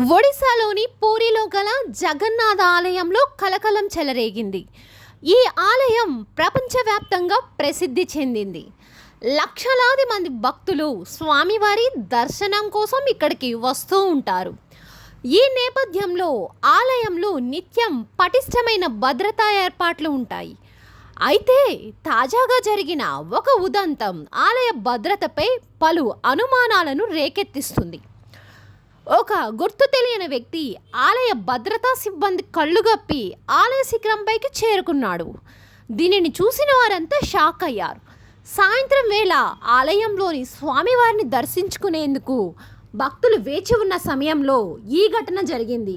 ఒడిశాలోని పూరిలో గల జగన్నాథ ఆలయంలో కలకలం చెలరేగింది. ఈ ఆలయం ప్రపంచవ్యాప్తంగా ప్రసిద్ధి చెందింది. లక్షలాది మంది భక్తులు స్వామివారి దర్శనం కోసం ఇక్కడికి వస్తూ ఉంటారు. ఈ నేపథ్యంలో ఆలయంలో నిత్యం పటిష్టమైన భద్రతా ఏర్పాట్లు ఉంటాయి. అయితే తాజాగా జరిగిన ఒక ఉదంతం ఆలయ భద్రతపై పలు అనుమానాలను రేకెత్తిస్తుంది. ఒక గుర్తు తెలియని వ్యక్తి ఆలయ భద్రతా సిబ్బంది కళ్ళుగప్పి ఆలయ శిఖరంపైకి చేరుకున్నాడు. దీనిని చూసిన వారంతా షాక్ అయ్యారు. సాయంత్రం వేళ ఆలయంలోని స్వామివారిని దర్శించుకునేందుకు భక్తులు వేచి ఉన్న సమయంలో ఈ ఘటన జరిగింది.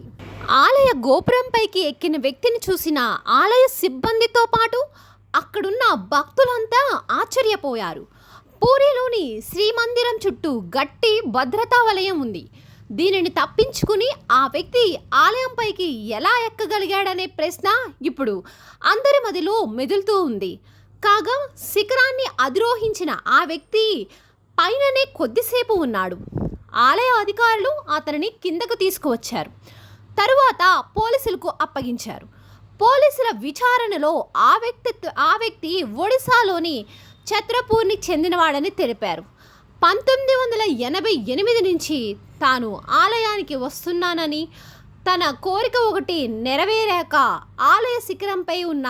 ఆలయ గోపురంపైకి ఎక్కిన వ్యక్తిని చూసిన ఆలయ సిబ్బందితో పాటు అక్కడున్న భక్తులంతా ఆశ్చర్యపోయారు. పూరిలోని శ్రీమందిరం చుట్టూ గట్టి భద్రతా వలయం ఉంది. దీనిని తప్పించుకుని ఆ వ్యక్తి ఆలయంపైకి ఎలా ఎక్కగలిగాడనే ప్రశ్న ఇప్పుడు అందరి మదిలో మెదులుతూ ఉంది. కాగా శిఖరాన్ని అధిరోహించిన ఆ వ్యక్తి పైననే కొద్దిసేపు ఉన్నాడు. ఆలయ అధికారులు అతనిని కిందకు తీసుకువచ్చారు. తరువాత పోలీసులకు అప్పగించారు. పోలీసుల విచారణలో ఆ వ్యక్తి ఆ వ్యక్తి ఒడిశాలోని ఛత్రపూర్ని చెందినవాడని తెలిపారు. పంతొమ్మిది వందల ఎనభై ఎనిమిది నుంచి తాను ఆలయానికి వస్తున్నానని తన కోరిక ఒకటి నెరవేరాక ఆలయ శిఖరంపై ఉన్న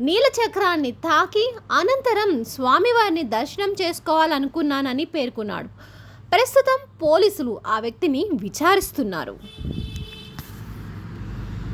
నీలచక్రాన్ని తాకి అనంతరం స్వామివారిని దర్శనం చేసుకోవాలనుకున్నానని పేర్కొన్నాడు. ప్రస్తుతం పోలీసులు ఆ వ్యక్తిని విచారిస్తున్నారు.